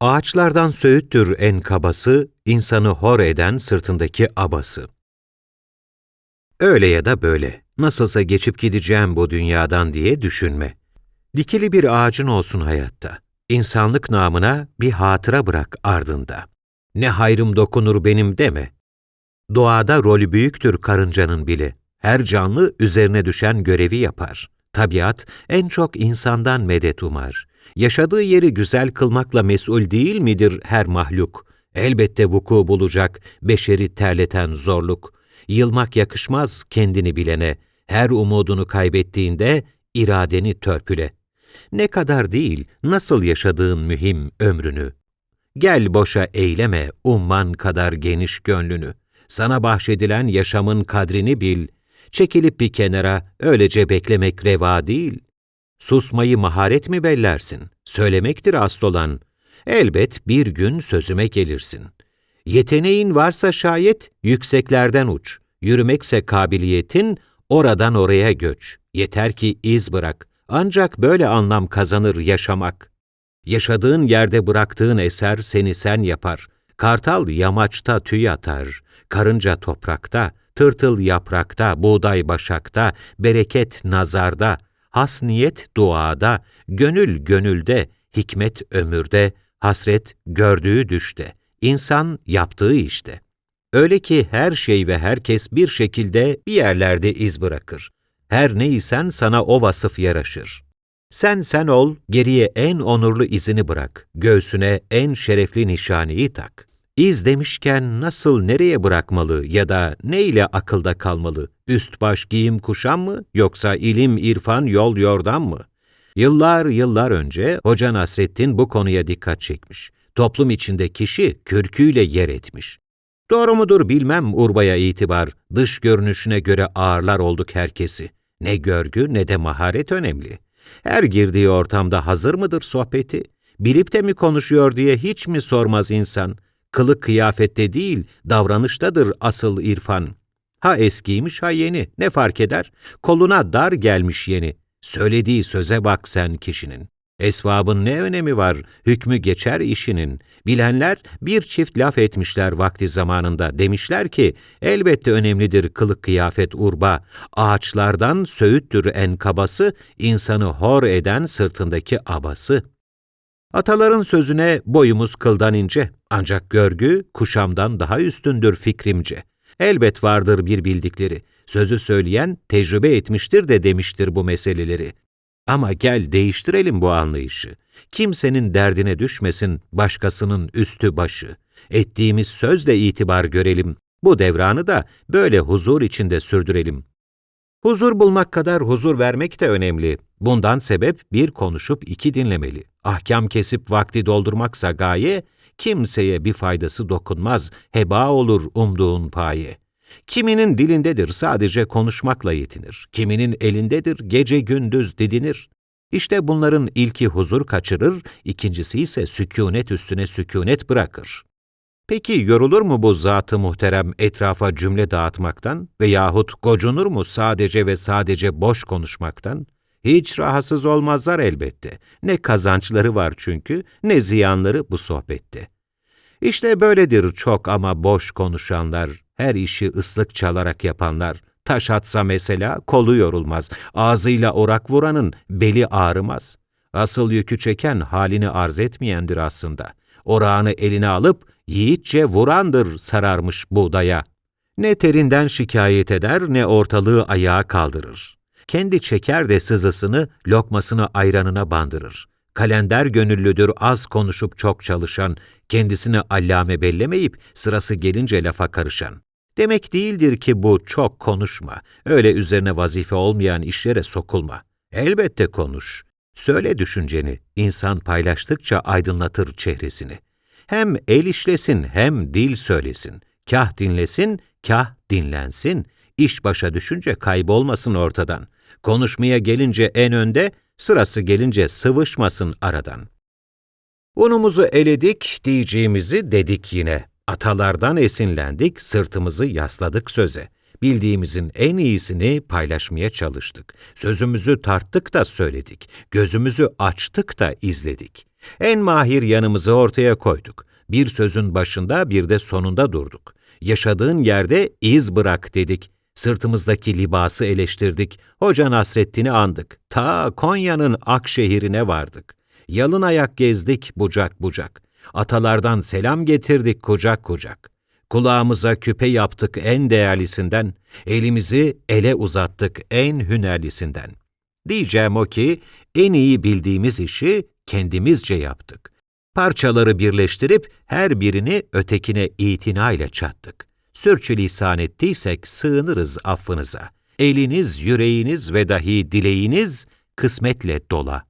Ağaçlardan söğüttür en kabası, insanı hor eden sırtındaki abası. Öyle ya da böyle, nasılsa geçip gideceğim bu dünyadan diye düşünme. Dikili bir ağacın olsun hayatta. İnsanlık namına bir hatıra bırak ardında. Ne hayrım dokunur benim deme. Doğada rolü büyüktür karıncanın bile. Her canlı üzerine düşen görevi yapar. Tabiat en çok insandan medet umar. Yaşadığı yeri güzel kılmakla mesul değil midir her mahluk? Elbette vuku bulacak beşeri terleten zorluk. Yılmak yakışmaz kendini bilene. Her umudunu kaybettiğinde iradeni törpüle. Ne kadar değil, nasıl yaşadığın mühim ömrünü. Gel boşa eyleme umman kadar geniş gönlünü. Sana bahşedilen yaşamın kadrini bil. Çekilip bir kenara öylece beklemek reva değil. Susmayı maharet mi bellersin? Söylemektir asıl olan. Elbet bir gün sözüme gelirsin. Yeteneğin varsa şayet yükseklerden uç. Yürümekse kabiliyetin oradan oraya göç. Yeter ki iz bırak. Ancak böyle anlam kazanır yaşamak. Yaşadığın yerde bıraktığın eser seni sen yapar. Kartal yamaçta tüy atar, karınca toprakta, tırtıl yaprakta, buğday başakta, bereket nazarda, has niyet duada, gönül gönülde, hikmet ömürde, hasret gördüğü düşte, insan yaptığı işte. Öyle ki her şey ve herkes bir şekilde bir yerlerde iz bırakır. Her neysen sana o vasıf yaraşır. Sen sen ol, geriye en onurlu izini bırak, göğsüne en şerefli nişaniyi tak. İz demişken nasıl nereye bırakmalı ya da ne ile akılda kalmalı? Üst baş giyim kuşam mı yoksa ilim, irfan, yol, yordam mı? Yıllar yıllar önce Hoca Nasrettin bu konuya dikkat çekmiş. Toplum içinde kişi kürküyle yer etmiş. Doğru mudur bilmem urbaya itibar, dış görünüşüne göre ağırlar olduk herkesi. Ne görgü ne de maharet önemli. Her girdiği ortamda hazır mıdır sohbeti? Bilip de mi konuşuyor diye hiç mi sormaz insan? Kılık kıyafette değil, davranıştadır asıl irfan. Ha eskiymiş ha yeni, ne fark eder? Koluna dar gelmiş yeni. Söylediği söze bak sen kişinin. Esvabın ne önemi var, hükmü geçer işinin. Bilenler bir çift laf etmişler vakti zamanında. Demişler ki, elbette önemlidir kılık kıyafet urba. Ağaçlardan söğüttür en kabası, insanı hor eden sırtındaki abası. Ataların sözüne boyumuz kıldan ince. Ancak görgü kuşamdan daha üstündür fikrimce. Elbet vardır bir bildikleri. Sözü söyleyen tecrübe etmiştir de demiştir bu meseleleri. Ama gel değiştirelim bu anlayışı. Kimsenin derdine düşmesin başkasının üstü başı. Ettiğimiz sözle itibar görelim. Bu devranı da böyle huzur içinde sürdürelim. Huzur bulmak kadar huzur vermek de önemli. Bundan sebep bir konuşup iki dinlemeli. Ahkam kesip vakti doldurmaksa gaye, kimseye bir faydası dokunmaz, heba olur umduğun paye. Kiminin dilindedir sadece konuşmakla yetinir, kiminin elindedir gece gündüz didinir. İşte bunların ilki huzur kaçırır, ikincisi ise sükûnet üstüne sükûnet bırakır. Peki yorulur mu bu zatı muhterem etrafa cümle dağıtmaktan veyahut gocunur mu sadece ve sadece boş konuşmaktan? Hiç rahatsız olmazlar elbette. Ne kazançları var çünkü, ne ziyanları bu sohbette. İşte böyledir çok ama boş konuşanlar, her işi ıslık çalarak yapanlar. Taş atsa mesela kolu yorulmaz, ağzıyla orak vuranın beli ağrımaz. Asıl yükü çeken halini arz etmeyendir aslında. Orağını eline alıp yiğitçe vurandır sararmış buğdaya. Ne terinden şikayet eder ne ortalığı ayağa kaldırır. Kendi çeker de sızısını, lokmasını ayranına bandırır. Kalender gönüllüdür az konuşup çok çalışan, kendisini allame bellemeyip sırası gelince lafa karışan. Demek değildir ki bu çok konuşma, öyle üzerine vazife olmayan işlere sokulma. Elbette konuş. Söyle düşünceni, insan paylaştıkça aydınlatır çehresini. Hem el işlesin hem dil söylesin. Kah dinlesin, kah dinlensin. İş başa düşünce kaybolmasın ortadan. Konuşmaya gelince en önde, sırası gelince sıvışmasın aradan. Unumuzu eledik, diyeceğimizi dedik yine. Atalardan esinlendik, sırtımızı yasladık söze. Bildiğimizin en iyisini paylaşmaya çalıştık. Sözümüzü tarttık da söyledik. Gözümüzü açtık da izledik. En mahir yanımızı ortaya koyduk. Bir sözün başında bir de sonunda durduk. Yaşadığın yerde iz bırak dedik. Sırtımızdaki libası eleştirdik. Hoca Nasreddin'i andık. Ta Konya'nın Akşehir'ine vardık. Yalın ayak gezdik bucak bucak. Atalardan selam getirdik kucak kucak. Kulağımıza küpe yaptık en değerlisinden, elimizi ele uzattık en hünerlisinden. Diyeceğim o ki, en iyi bildiğimiz işi kendimizce yaptık. Parçaları birleştirip her birini ötekine itinayla çattık. Sürçülisan ettiysek sığınırız affınıza. Eliniz, yüreğiniz ve dahi dileğiniz kısmetle dola.